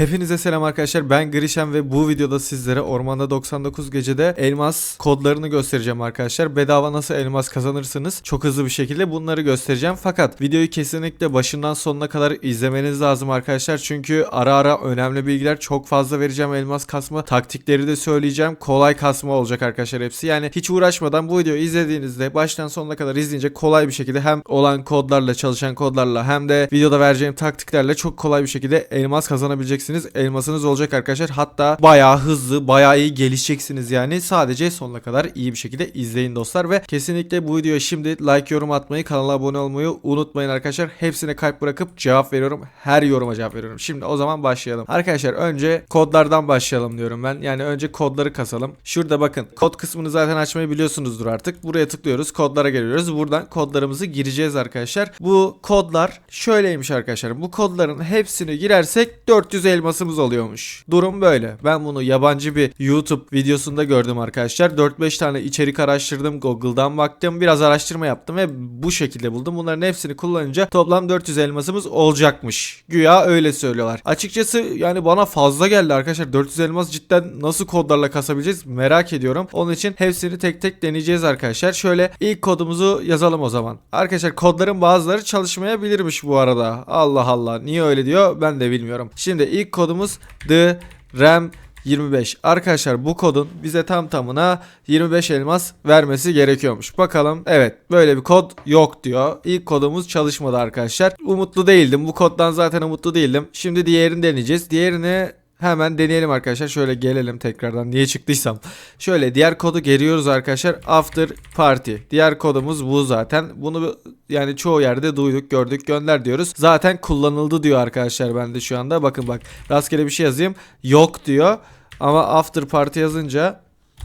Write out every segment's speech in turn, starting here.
Hepinize selam arkadaşlar ben Grişem ve bu videoda sizlere Ormanda 99 gecede elmas kodlarını göstereceğim arkadaşlar. Bedava nasıl elmas kazanırsınız çok hızlı bir şekilde bunları göstereceğim. Fakat videoyu kesinlikle başından sonuna kadar izlemeniz lazım arkadaşlar. Çünkü ara ara önemli bilgiler çok fazla vereceğim elmas kasma taktikleri de söyleyeceğim. Kolay kasma olacak arkadaşlar hepsi. Yani hiç uğraşmadan bu videoyu izlediğinizde baştan sonuna kadar izleyince kolay bir şekilde hem olan kodlarla çalışan kodlarla hem de videoda vereceğim taktiklerle çok kolay bir şekilde elmas kazanabileceksiniz. Elmasınız olacak arkadaşlar. Hatta bayağı hızlı, bayağı iyi gelişeceksiniz yani. Sadece sonuna kadar iyi bir şekilde izleyin dostlar ve kesinlikle bu videoya şimdi like yorum atmayı, kanala abone olmayı unutmayın arkadaşlar. Hepsine kalp bırakıp cevap veriyorum. Her yoruma cevap veriyorum. Şimdi o zaman başlayalım. Arkadaşlar önce kodlardan başlayalım diyorum ben. Yani önce kodları kasalım. Şurada bakın. Kod kısmını zaten açmayı biliyorsunuzdur artık. Buraya tıklıyoruz. Kodlara geliyoruz. Buradan kodlarımızı gireceğiz arkadaşlar. Bu kodlar şöyleymiş arkadaşlar. Bu kodların hepsini girersek 400 elmasımız oluyormuş. Durum böyle. Ben bunu yabancı bir YouTube videosunda gördüm arkadaşlar. 4-5 tane içerik araştırdım. Google'dan baktım. Biraz araştırma yaptım ve bu şekilde buldum. Bunların hepsini kullanınca toplam 400 elmasımız olacakmış. Güya öyle söylüyorlar. Açıkçası yani bana fazla geldi arkadaşlar. 400 elmas cidden nasıl kodlarla kasabileceğiz merak ediyorum. Onun için hepsini tek tek deneyeceğiz arkadaşlar. Şöyle ilk kodumuzu yazalım o zaman. Arkadaşlar kodların bazıları çalışmayabilirmiş bu arada. Allah Allah. Niye öyle diyor ben de bilmiyorum. Şimdi ilk kodumuz The RAM 25. Arkadaşlar bu kodun bize tam tamına 25 elmas vermesi gerekiyormuş. Bakalım evet böyle bir kod yok diyor. İlk kodumuz çalışmadı arkadaşlar. Umutlu değildim. Bu koddan zaten umutlu değildim. Şimdi diğerini deneyeceğiz. Diğerini Hemen deneyelim arkadaşlar. Şöyle gelelim tekrardan niye çıktıysam. Şöyle diğer kodu geliyoruz arkadaşlar. After party. Diğer kodumuz bu zaten. Bunu yani çoğu yerde duyduk, gördük, gönder diyoruz. Zaten kullanıldı diyor arkadaşlar bende şu anda. Bakın bak rastgele bir şey yazayım. Yok diyor. Ama after party yazınca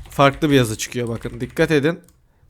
farklı bir yazı çıkıyor bakın. Dikkat edin.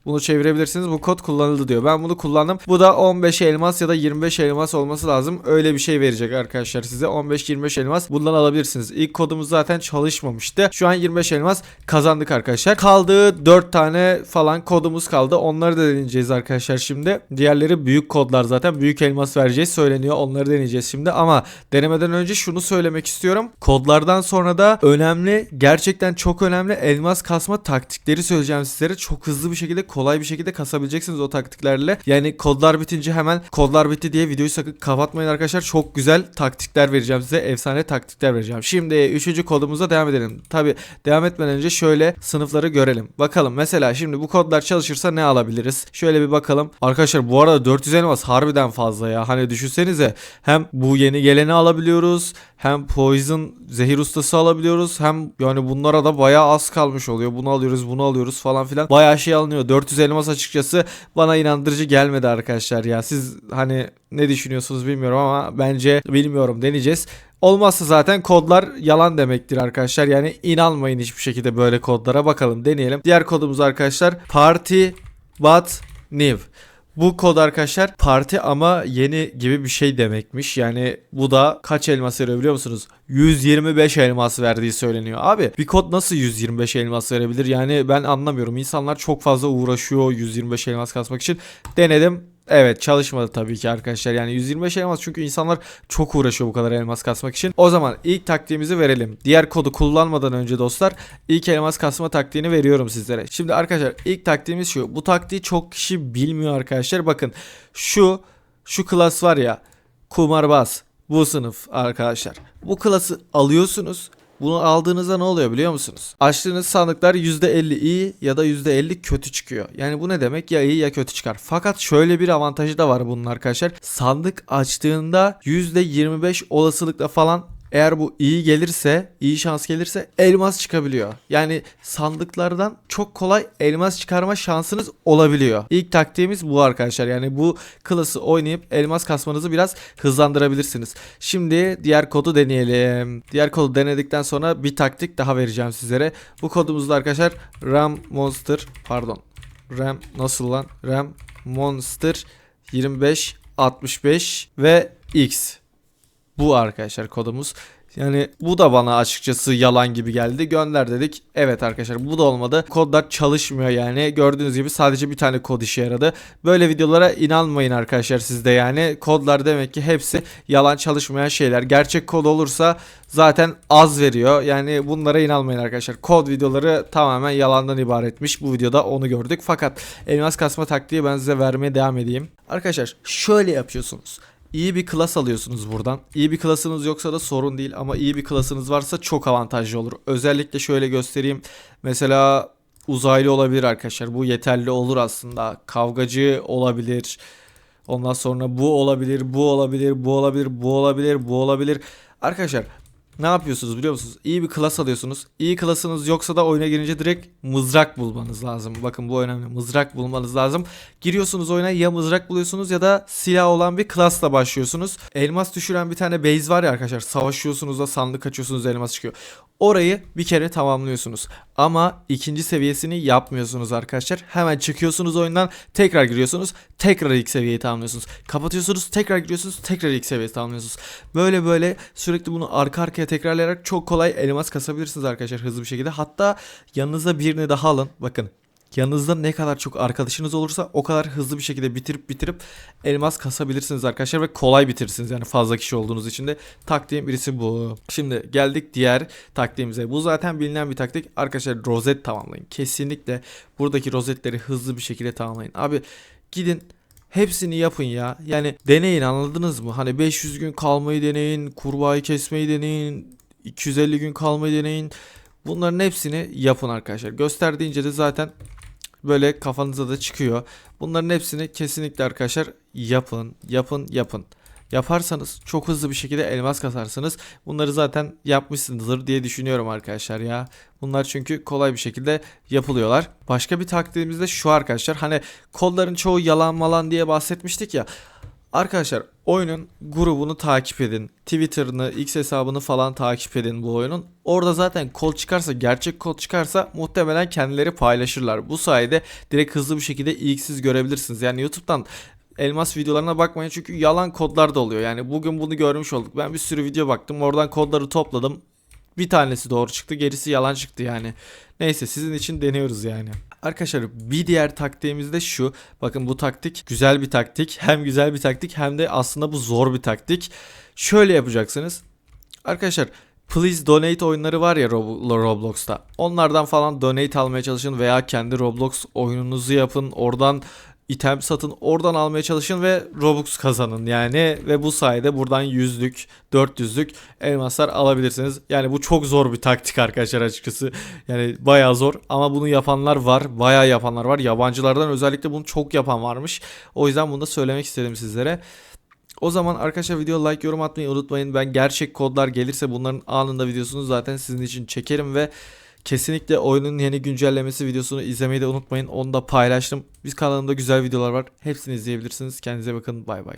Bunu çevirebilirsiniz. Bu kod kullanıldı diyor. Ben bunu kullandım. Bu da 15 elmas ya da 25 elmas olması lazım. Öyle bir şey verecek arkadaşlar size. 15-25 elmas bundan alabilirsiniz. İlk kodumuz zaten çalışmamıştı. Şu an 25 elmas kazandık arkadaşlar. Kaldı 4 tane falan kodumuz kaldı. Onları da deneyeceğiz arkadaşlar şimdi. Diğerleri büyük kodlar zaten. Büyük elmas vereceğiz söyleniyor. Onları deneyeceğiz şimdi. Ama denemeden önce şunu söylemek istiyorum. Kodlardan sonra da önemli gerçekten çok önemli elmas kasma taktikleri söyleyeceğim sizlere. Çok hızlı bir şekilde kolay bir şekilde kasabileceksiniz o taktiklerle. Yani kodlar bitince hemen kodlar bitti diye videoyu sakın kapatmayın arkadaşlar. Çok güzel taktikler vereceğim size. Efsane taktikler vereceğim. Şimdi 3. kodumuza devam edelim. Tabi devam etmeden önce şöyle sınıfları görelim. Bakalım mesela şimdi bu kodlar çalışırsa ne alabiliriz? Şöyle bir bakalım. Arkadaşlar bu arada 400 elmas harbiden fazla ya. Hani düşünsenize hem bu yeni geleni alabiliyoruz hem poison zehir ustası alabiliyoruz hem yani bunlara da bayağı az kalmış oluyor. Bunu alıyoruz bunu alıyoruz falan filan. Bayağı şey alınıyor. 400 elmas açıkçası bana inandırıcı gelmedi arkadaşlar ya. Siz hani ne düşünüyorsunuz bilmiyorum ama bence bilmiyorum deneyeceğiz. Olmazsa zaten kodlar yalan demektir arkadaşlar. Yani inanmayın hiçbir şekilde böyle kodlara. Bakalım deneyelim. Diğer kodumuz arkadaşlar party but new. Bu kod arkadaşlar parti ama yeni gibi bir şey demekmiş. Yani bu da kaç elmas veriyor biliyor musunuz? 125 elmas verdiği söyleniyor. Abi bir kod nasıl 125 elmas verebilir? Yani ben anlamıyorum. İnsanlar çok fazla uğraşıyor 125 elmas kasmak için. Denedim. Evet çalışmadı tabii ki arkadaşlar. Yani 125 elmas çünkü insanlar çok uğraşıyor bu kadar elmas kasmak için. O zaman ilk taktiğimizi verelim. Diğer kodu kullanmadan önce dostlar ilk elmas kasma taktiğini veriyorum sizlere. Şimdi arkadaşlar ilk taktiğimiz şu. Bu taktiği çok kişi bilmiyor arkadaşlar. Bakın şu şu klas var ya kumarbaz bu sınıf arkadaşlar. Bu klası alıyorsunuz. Bunu aldığınızda ne oluyor biliyor musunuz? Açtığınız sandıklar %50 iyi ya da %50 kötü çıkıyor. Yani bu ne demek? Ya iyi ya kötü çıkar. Fakat şöyle bir avantajı da var bunun arkadaşlar. Sandık açtığında %25 olasılıkla falan eğer bu iyi gelirse, iyi şans gelirse elmas çıkabiliyor. Yani sandıklardan çok kolay elmas çıkarma şansınız olabiliyor. İlk taktiğimiz bu arkadaşlar. Yani bu klası oynayıp elmas kasmanızı biraz hızlandırabilirsiniz. Şimdi diğer kodu deneyelim. Diğer kodu denedikten sonra bir taktik daha vereceğim sizlere. Bu kodumuzda arkadaşlar Ram Monster pardon. Ram nasıl lan? Ram Monster 25 65 ve X. Bu arkadaşlar kodumuz. Yani bu da bana açıkçası yalan gibi geldi. Gönder dedik. Evet arkadaşlar bu da olmadı. Kodlar çalışmıyor yani. Gördüğünüz gibi sadece bir tane kod işe yaradı. Böyle videolara inanmayın arkadaşlar siz de yani. Kodlar demek ki hepsi yalan çalışmayan şeyler. Gerçek kod olursa zaten az veriyor. Yani bunlara inanmayın arkadaşlar. Kod videoları tamamen yalandan ibaretmiş. Bu videoda onu gördük. Fakat elmas kasma taktiği ben size vermeye devam edeyim. Arkadaşlar şöyle yapıyorsunuz. İyi bir klas alıyorsunuz buradan. İyi bir klasınız yoksa da sorun değil ama iyi bir klasınız varsa çok avantajlı olur. Özellikle şöyle göstereyim. Mesela uzaylı olabilir arkadaşlar. Bu yeterli olur aslında. Kavgacı olabilir. Ondan sonra bu olabilir, bu olabilir, bu olabilir, bu olabilir, bu olabilir. Arkadaşlar ne yapıyorsunuz biliyor musunuz? İyi bir klas alıyorsunuz. İyi klasınız yoksa da oyuna girince direkt mızrak bulmanız lazım. Bakın bu önemli. Mızrak bulmanız lazım. Giriyorsunuz oyuna ya mızrak buluyorsunuz ya da silah olan bir klasla başlıyorsunuz. Elmas düşüren bir tane base var ya arkadaşlar. Savaşıyorsunuz da sandık açıyorsunuz elmas çıkıyor. Orayı bir kere tamamlıyorsunuz. Ama ikinci seviyesini yapmıyorsunuz arkadaşlar. Hemen çıkıyorsunuz oyundan tekrar giriyorsunuz. Tekrar ilk seviyeyi tamamlıyorsunuz. Kapatıyorsunuz tekrar giriyorsunuz. Tekrar ilk seviyeyi tamamlıyorsunuz. Böyle böyle sürekli bunu arka arkaya tekrarlayarak çok kolay elmas kasabilirsiniz arkadaşlar hızlı bir şekilde. Hatta yanınıza birini daha alın. Bakın Yanınızda ne kadar çok arkadaşınız olursa o kadar hızlı bir şekilde bitirip bitirip elmas kasabilirsiniz arkadaşlar ve kolay bitirirsiniz yani fazla kişi olduğunuz için de taktiğim birisi bu. Şimdi geldik diğer taktiğimize. Bu zaten bilinen bir taktik. Arkadaşlar rozet tamamlayın. Kesinlikle buradaki rozetleri hızlı bir şekilde tamamlayın. Abi gidin Hepsini yapın ya. Yani deneyin anladınız mı? Hani 500 gün kalmayı deneyin, kurbağayı kesmeyi deneyin, 250 gün kalmayı deneyin. Bunların hepsini yapın arkadaşlar. Gösterdiğince de zaten böyle kafanıza da çıkıyor. Bunların hepsini kesinlikle arkadaşlar yapın, yapın, yapın. Yaparsanız çok hızlı bir şekilde elmas kasarsınız. Bunları zaten yapmışsınızdır diye düşünüyorum arkadaşlar ya. Bunlar çünkü kolay bir şekilde yapılıyorlar. Başka bir taktiğimiz de şu arkadaşlar. Hani kodların çoğu yalan malan diye bahsetmiştik ya. Arkadaşlar oyunun grubunu takip edin. Twitter'ını, X hesabını falan takip edin bu oyunun. Orada zaten kod çıkarsa, gerçek kod çıkarsa muhtemelen kendileri paylaşırlar. Bu sayede direkt hızlı bir şekilde ilk görebilirsiniz. Yani YouTube'dan elmas videolarına bakmayın çünkü yalan kodlar da oluyor. Yani bugün bunu görmüş olduk. Ben bir sürü video baktım. Oradan kodları topladım. Bir tanesi doğru çıktı, gerisi yalan çıktı yani. Neyse sizin için deniyoruz yani. Arkadaşlar bir diğer taktiğimiz de şu. Bakın bu taktik güzel bir taktik. Hem güzel bir taktik hem de aslında bu zor bir taktik. Şöyle yapacaksınız. Arkadaşlar Please Donate oyunları var ya Rob- Roblox'ta. Onlardan falan donate almaya çalışın veya kendi Roblox oyununuzu yapın. Oradan item satın oradan almaya çalışın ve Robux kazanın yani ve bu sayede buradan yüzlük 400'lük elmaslar alabilirsiniz. Yani bu çok zor bir taktik arkadaşlar açıkçası. Yani bayağı zor ama bunu yapanlar var. Bayağı yapanlar var. Yabancılardan özellikle bunu çok yapan varmış. O yüzden bunu da söylemek istedim sizlere. O zaman arkadaşlar video like yorum atmayı unutmayın. Ben gerçek kodlar gelirse bunların anında videosunu zaten sizin için çekerim ve Kesinlikle oyunun yeni güncellemesi videosunu izlemeyi de unutmayın. Onu da paylaştım. Biz kanalımda güzel videolar var. Hepsini izleyebilirsiniz. Kendinize bakın. Bay bay.